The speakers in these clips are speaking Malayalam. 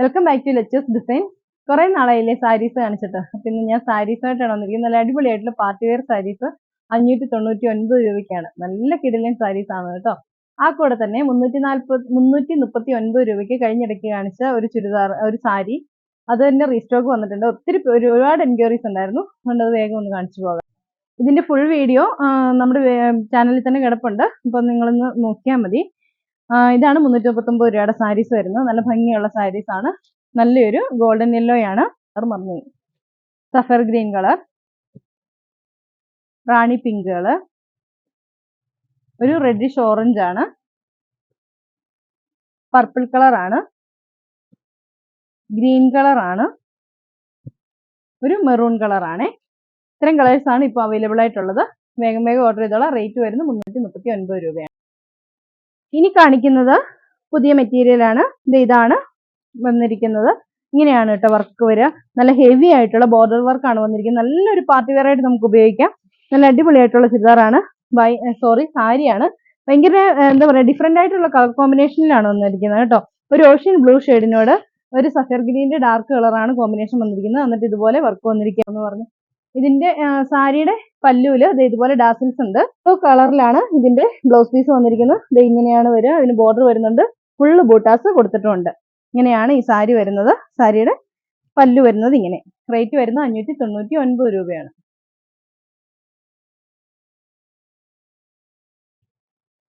Welcome back to Lechu's design കുറെ നാളായില്ലേ സാരീസ് കാണിച്ചിട്ട്. പിന്നെ ഞാൻ സാരീസ് ആയിട്ടാണ് വന്നിരിക്കുന്നത്. നല്ല അടിപൊളിയായിട്ടുള്ള പാർട്ടി വെയർ സാരീസ് അഞ്ഞൂറ്റി തൊണ്ണൂറ്റി ഒൻപത് രൂപയ്ക്കാണ്. നല്ല കിടിലൻ സാരീസ് ആണ് കേട്ടോ. ആ കൂടെ തന്നെ മുന്നൂറ്റി നാൽപ്പത് മുന്നൂറ്റി മുപ്പത്തി ഒൻപത് രൂപയ്ക്ക് കഴിഞ്ഞിടയ്ക്ക് കാണിച്ച ഒരു ചുരിദാർ ഒരു സാരി. അത് തന്നെ റീസ്റ്റോക്ക് വന്നിട്ടുണ്ട്. ഒത്തിരി ഒരുപാട് എൻക്വയറീസ് ഉണ്ടായിരുന്നു. അതുകൊണ്ട് അത് വേഗം ഒന്ന് കാണിച്ചു പോകാം. ഇതിന്റെ ഫുൾ വീഡിയോ നമ്മുടെ ചാനലിൽ തന്നെ കിടപ്പുണ്ട്. അപ്പോൾ നിങ്ങളൊന്ന് നോക്കിയാൽ മതി. ഇതാണ് മുന്നൂറ്റി മുപ്പത്തൊമ്പത് രൂപയുടെ സാരീസ് വരുന്നത്. നല്ല ഭംഗിയുള്ള സാരീസ് ആണ്. നല്ലൊരു ഗോൾഡൻ യെല്ലോ ആണ്. കളർ മറന്നു Zafar green colour. Rani pink colour ഒരു റെഡിഷ് ഓറഞ്ച് ആണ്. പർപ്പിൾ കളർ ആണ്. ഗ്രീൻ കളർ ആണ്. ഒരു മെറൂൺ കളർ ആണ്. ഇത്തരം കളേഴ്സ് ആണ് ഇപ്പോൾ അവൈലബിൾ ആയിട്ടുള്ളത്. വേഗം വേഗം ഓർഡർ ചെയ്തോളാം. റേറ്റ് വരുന്നത് മുന്നൂറ്റി മുപ്പത്തി ഒൻപത് രൂപയാണ്. ഇനി കാണിക്കുന്നത് പുതിയ മെറ്റീരിയലാണ് ഇതാണ് വന്നിരിക്കുന്നത്. ഇങ്ങനെയാണ് കേട്ടോ വർക്ക് വരിക. നല്ല ഹെവി ആയിട്ടുള്ള ബോർഡർ വർക്കാണ് വന്നിരിക്കുന്നത്. നല്ലൊരു പാർട്ടി വെയർ ആയിട്ട് നമുക്ക് ഉപയോഗിക്കാം. നല്ല അടിപൊളിയായിട്ടുള്ള ചുരിദാറാണ് ബൈ സോറി സാരിയാണ് ഭയങ്കര എന്താ പറയുക ഡിഫറെന്റ് ആയിട്ടുള്ള കളർ കോമ്പിനേഷനിലാണ് വന്നിരിക്കുന്നത് കേട്ടോ. ഒരു ഓഷ്യൻ ബ്ലൂ ഷെയ്ഡിനോട് ഒരു സഫർ ഗ്രീനിന്റെ ഡാർക്ക് കളറാണ് കോമ്പിനേഷൻ വന്നിരിക്കുന്നത്. എന്നിട്ട് ഇതുപോലെ വർക്ക് വന്നിരിക്കുക എന്ന് പറഞ്ഞു. ഇതിന്റെ സാരിയുടെ പല്ലുവിൽ ദേ ഇതുപോലെ ഡാസിൽസ് ഉണ്ട്. ബ്ലൂ കളറിലാണ് ഇതിന്റെ ബ്ലൗസ് പീസ് വന്നിരിക്കുന്നത്. ഇങ്ങനെയാണ് വരിക. അതിന് ബോർഡർ വരുന്നുണ്ട്. ഫുള്ള് ബൂട്ടാസ് കൊടുത്തിട്ടുണ്ട്. ഇങ്ങനെയാണ് ഈ സാരി വരുന്നത്. സാരിയുടെ പല്ലു വരുന്നത് ഇങ്ങനെ. റേറ്റ് വരുന്നത് അഞ്ഞൂറ്റി തൊണ്ണൂറ്റി ഒൻപത് രൂപയാണ്.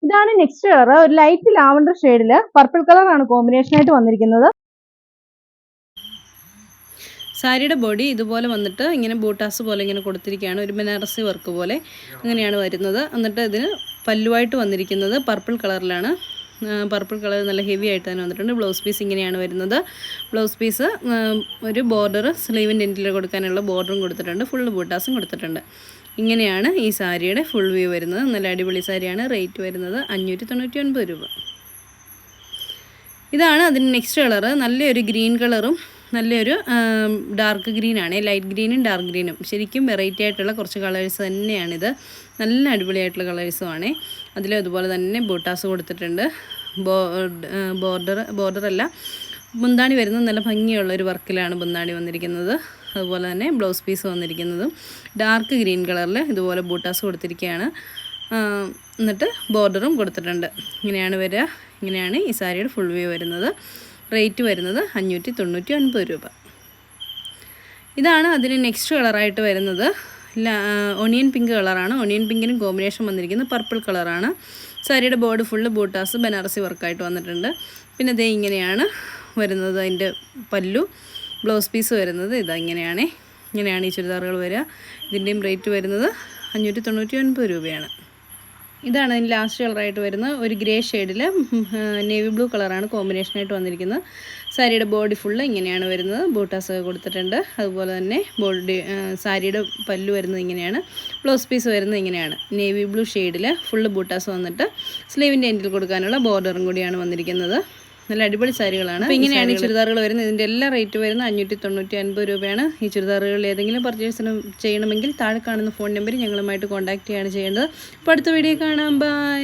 ഇതാണ് നെക്സ്റ്റ് കളർ ഒരു ലൈറ്റ് ലാവണ്ടർ ഷെയ്ഡിൽ പർപ്പിൾ കളർ ആണ് കോമ്പിനേഷൻ ആയിട്ട് വന്നിരിക്കുന്നത്. സാരിയുടെ ബോഡി ഇതുപോലെ വന്നിട്ട് ഇങ്ങനെ ബൂട്ടാസ് പോലെ ഇങ്ങനെ കൊടുത്തിരിക്കുകയാണ് ഒരു ബനാറസി വർക്ക് പോലെ അങ്ങനെയാണ് വരുന്നത്. എന്നിട്ട് ഇതിന് പല്ലുവായിട്ട് വന്നിരിക്കുന്നത് പർപ്പിൾ കളറിലാണ് പർപ്പിൾ കളർ നല്ല ഹെവി ആയിട്ട് തന്നെ വന്നിട്ടുണ്ട്. ബ്ലൗസ് പീസ് ഇങ്ങനെയാണ് വരുന്നത്. ബ്ലൗസ് പീസ് ഒരു ബോർഡർ സ്ലീവിന്റെ എൻഡിൽ കൊടുക്കാനുള്ള ബോർഡറും കൊടുത്തിട്ടുണ്ട്. ഫുൾ ബൂട്ടാസും കൊടുത്തിട്ടുണ്ട്. ഇങ്ങനെയാണ് ഈ സാരിയുടെ ഫുൾ വ്യൂ വരുന്നത്. നല്ല അടിപൊളി സാരിയാണ്. റേറ്റ് വരുന്നത് അഞ്ഞൂറ്റി തൊണ്ണൂറ്റി ഒൻപത് രൂപ ഇതാണ് അതിന് നെക്സ്റ്റ് കളറ് നല്ലൊരു ഗ്രീൻ കളറും നല്ലൊരു ഡാർക്ക് ഗ്രീനാണ് ലൈറ്റ് ഗ്രീനും ഡാർക്ക് ഗ്രീനും ശരിക്കും വെറൈറ്റി ആയിട്ടുള്ള കുറച്ച് കളേഴ്സ് തന്നെയാണിത്. നല്ല അടിപൊളിയായിട്ടുള്ള കളേഴ്സുമാണ് അതിൽ അതുപോലെ തന്നെ ബൂട്ടാസ് കൊടുത്തിട്ടുണ്ട്. ബോർഡർ ബോർഡറല്ല മുന്താണി വരുന്നത് നല്ല ഭംഗിയുള്ള ഒരു വർക്കിലാണ് മുന്താണി വന്നിരിക്കുന്നത്. അതുപോലെ തന്നെ ബ്ലൗസ് പീസ് വന്നിരിക്കുന്നതും. ഡാർക്ക് ഗ്രീൻ കളറിൽ ഇതുപോലെ ബൂട്ടാസ് കൊടുത്തിരിക്കുകയാണ്. എന്നിട്ട് ബോർഡറും കൊടുത്തിട്ടുണ്ട്. ഇങ്ങനെയാണ് വരിക. ഇങ്ങനെയാണ് ഈ സാരിയുടെ ഫുൾ വ്യൂ വരുന്നത്. റേറ്റ് വരുന്നത് അഞ്ഞൂറ്റി തൊണ്ണൂറ്റി ഒൻപത് രൂപ. ഇതാണ് അതിന് നെക്സ്റ്റ് കളറായിട്ട് വരുന്നത്. ഒണിയൻ പിങ്ക് കളറാണ്. ഒണിയൻ പിങ്കിനും കോമ്പിനേഷൻ വന്നിരിക്കുന്നത് പർപ്പിൾ കളറാണ്. സാരിയുടെ ബോർഡ് ഫുള്ള് ബൂട്ടാസ് ബനാറസി വർക്കായിട്ട് വന്നിട്ടുണ്ട്. പിന്നെ ഇതേ ഇങ്ങനെയാണ് വരുന്നത് അതിന്റെ പല്ലു. ബ്ലൗസ് പീസ് വരുന്നത് ഇതാ ഇങ്ങനെയാണേ. ഇങ്ങനെയാണ് ഈ ചുരിദാറുകൾ വരിക. ഇതിന്റെയും റേറ്റ് വരുന്നത് അഞ്ഞൂറ്റി തൊണ്ണൂറ്റി ഒൻപത് രൂപയാണ്. ഇതാണ് അതിന് ലാസ്റ്റ് കളറായിട്ട് വരുന്നത് ഒരു ഗ്രേ ഷെയ്ഡിൽ നേവി ബ്ലൂ കളറാണ് കോമ്പിനേഷനായിട്ട് വന്നിരിക്കുന്നത്. സാരിയുടെ ബോഡി ഫുള്ള് ഇങ്ങനെയാണ് വരുന്നത്. ബൂട്ടാസ് കൊടുത്തിട്ടുണ്ട്. അതുപോലെ തന്നെ ബോഡി സാരിയുടെ പല്ല് വരുന്നത് ഇങ്ങനെയാണ്. ബ്ലൗസ് പീസ് വരുന്നത് ഇങ്ങനെയാണ്. നേവി ബ്ലൂ ഷെയ്ഡിൽ ഫുള്ള് ബൂട്ടാസ് വന്നിട്ട് സ്ലീവിന്റെ എൻഡിൽ കൊടുക്കാനുള്ള ബോർഡറും കൂടിയാണ് വന്നിരിക്കുന്നത്. നല്ല അടിപൊളി സാരികളാണ്. അപ്പോൾ ഇങ്ങനെയാണ് ഈ ചുരിദാറുകൾ വരുന്നത്. ഇതിന്റെ എല്ലാ റേറ്റ് വരുന്നത് അഞ്ഞൂറ്റി തൊണ്ണൂറ്റി അൻപത് രൂപയാണ്. ഈ ചുരിദാറുകൾ ഏതെങ്കിലും പർച്ചേസിന് ചെയ്യണമെങ്കിൽ താഴെ കാണുന്ന ഫോൺ നമ്പർ ഞങ്ങളുമായിട്ട് കോൺടാക്ട് ചെയ്യാണ് ചെയ്യേണ്ടത് അപ്പോൾ അടുത്ത വീഡിയോ കാണാം. ബൈ